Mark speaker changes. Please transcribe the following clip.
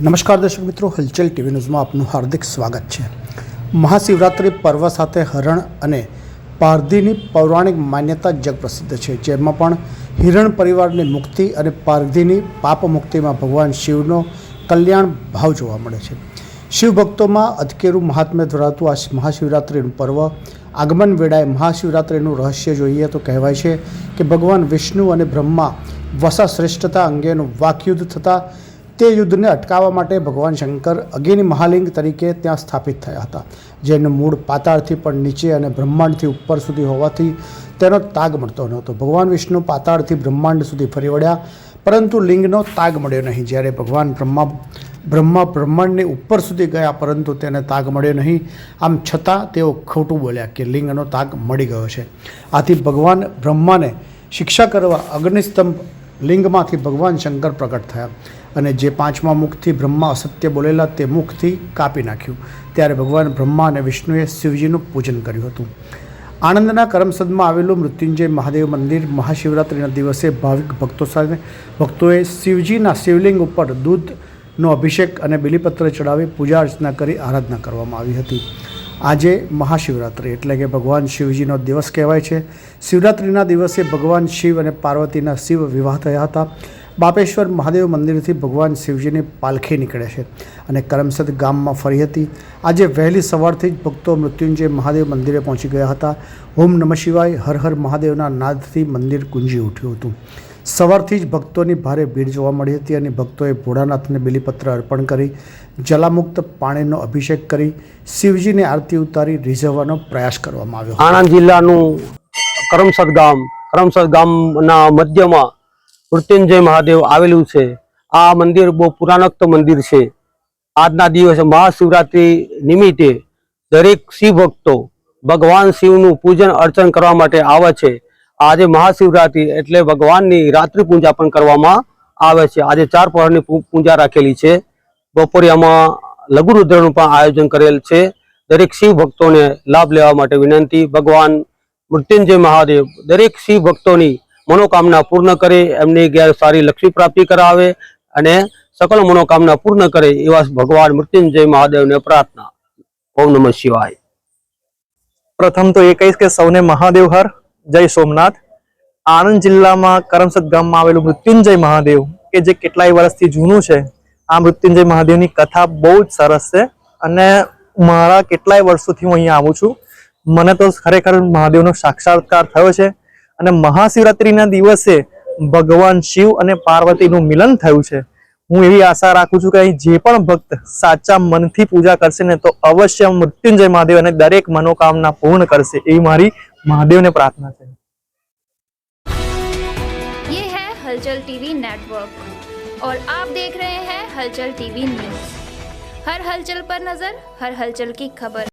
Speaker 1: નમસ્કાર દર્શક મિત્રો, હલચલ ટીવી ન્યૂઝમાં આપનું હાર્દિક સ્વાગત છે. મહાશિવરાત્રિ પર્વ સાથે હરણ અને પારધીની પૌરાણિક માન્યતા જગપ્રસિદ્ધ છે. જેમાં પણ હિરણ પરિવારની મુક્તિ અને પારધીની પાપ મુક્તિમાં ભગવાન શિવનો કલ્યાણ ભાવ જોવા મળે છે. શિવ ભક્તોમાં અધકેરું મહાત્મ્ય ધરાવતું આ મહાશિવરાત્રિનું પર્વ આગમન વેળાએ મહાશિવરાત્રિનું રહસ્ય જોઈએ તો કહેવાય છે કે ભગવાન વિષ્ણુ અને બ્રહ્મા વસા શ્રેષ્ઠતા અંગેનું વાકયુદ્ધ થતાં તે યુદ્ધને અટકાવવા માટે ભગવાન શંકર અગ્નિ મહાલિંગ તરીકે ત્યાં સ્થાપિત થયા હતા, જેનું મૂળ પાતાળથી પણ નીચે અને બ્રહ્માંડથી ઉપર સુધી હોવાથી તેનો તાગ મળતો નહોતો. ભગવાન વિષ્ણુ પાતાળથી બ્રહ્માંડ સુધી ફરી વળ્યા, પરંતુ લિંગનો તાગ મળ્યો નહીં. જ્યારે ભગવાન બ્રહ્મા બ્રહ્મા બ્રહ્માંડની ઉપર સુધી ગયા, પરંતુ તેને તાગ મળ્યો નહીં. આમ છતાં તેઓ ખોટું બોલ્યા કે લિંગનો તાગ મળી ગયો છે. આથી ભગવાન બ્રહ્માને શિક્ષા કરવા અગ્નિસ્તંભ લિંગમાંથી ભગવાન શંકર પ્રકટ થયા અને જે પાંચમા મુખથી બ્રહ્મા અસત્ય બોલેલા તે મુખથી કાપી નાખ્યું. ત્યારે ભગવાન બ્રહ્મા અને વિષ્ણુએ શિવજીનું પૂજન કર્યું હતું. આણંદના કરમસદમાં આવેલું મૃત્યુંજય મહાદેવ મંદિર મહાશિવરાત્રિના દિવસે ભાવિક ભક્તો સાથે ભક્તોએ શિવજીના શિવલિંગ ઉપર દૂધનો અભિષેક અને બિલીપત્ર ચડાવી પૂજા અર્ચના કરી આરાધના કરવામાં આવી હતી. આજે મહાશિવરાત્રિ એટલે કે ભગવાન શિવજીનો દિવસ કહેવાય છે. શિવરાત્રિના દિવસે ભગવાન શિવ અને પાર્વતીના શિવ વિવાહ થયા હતા. બાપેશ્વર મહાદેવ મંદિરથી ભગવાન શિવજીની પાલખી નીકળે છે અને કરમસદ ગામમાં ફરી હતી. આજે વહેલી સવારથી જ ભક્તો મૃત્યુંજય મહાદેવ મંદિરે પહોંચી ગયા હતા. ઓમ નમઃ શિવાય હર હર મહાદેવના નાદથી મંદિર ગુંજી ઉઠ્યું હતું. સવારથી જ ભક્તોની ભારે ભીડ જોવા મળી હતી અને ભક્તોએ ભોળાનાથને બિલીપત્ર અર્પણ કરી, જલામુક્ત પાણીનો અભિષેક કરી, શિવજીને આરતી ઉતારી રીઝવવાનો પ્રયાસ કરવામાં આવ્યો
Speaker 2: આણંદ જિલ્લાનું કરમસદ ગામ, કરમસદ ગામના મધ્યમાં મૃત્યુંજય મહાદેવ આવેલું છે. આ મંદિર બહુ પુરાણોક્ત મંદિર છે. આજના દિવસે મહાશિવરાત્રિ નિમિત્તે દરેક શિવ ભક્તો ભગવાન શિવનું પૂજન અર્ચન કરવા માટે આવે છે. આજે મહાશિવરાત્રિ એટલે ભગવાનની રાત્રિ પૂજા પણ કરવામાં આવે છે. આજે ચાર પહોરની પૂજા રાખેલી છે. બપોરે આમાં લઘુરુદ્રનું પણ આયોજન કરેલ છે. દરેક શિવ ભક્તોને લાભ લેવા માટે વિનંતી, ભગવાન મૃત્યુંજય મહાદેવ દરેક શિવ ભક્તોની મનોકામના પૂર્ણ કરે, એમની ગેર સારી લક્ષ્મી પ્રાપ્તિ કરાવે અને સકલ મનોકામના પૂર્ણ કરે એવા ભગવાન મૃત્યુંજય મહાદેવને પ્રાર્થના. ઓમ નમઃ શિવાય.
Speaker 3: પ્રથમ તો એ કહીશ કે સૌને મહાદેવ હર. જય સોમનાથ. આણંદ જિલ્લામાં કરમસદ ગામમાં આવેલું મૃત્યુંજય મહાદેવ, કે જે કેટલાય વર્ષથી જૂનું છે, આ મૃત્યુંજય મહાદેવની કથા બહુ જ સરસ છે અને મારા કેટલાય વર્ષોથી હું અહીંયા આવું છું. મને તો ખરેખર મહાદેવનો સાક્ષાત્કાર થયો છે અને મહાશિવરાત્રિના દિવસે ભગવાન શિવ અને પાર્વતીનું મિલન થયું છે. હું એવી આશા રાખું છું કે અહીં જે પણ ભક્ત સાચા મનથી પૂજા કરશે ને તો અવશ્ય મૃત્યુંજય મહાદેવ અને દરેક મનોકામના પૂર્ણ કરશે. એવી મારી महादेव ने प्रार्थना से
Speaker 4: ये है हलचल टीवी नेटवर्क। और आप देख रहे हैं हलचल टीवी न्यूज़। हर हलचल पर नज़र, हर हलचल की खबर।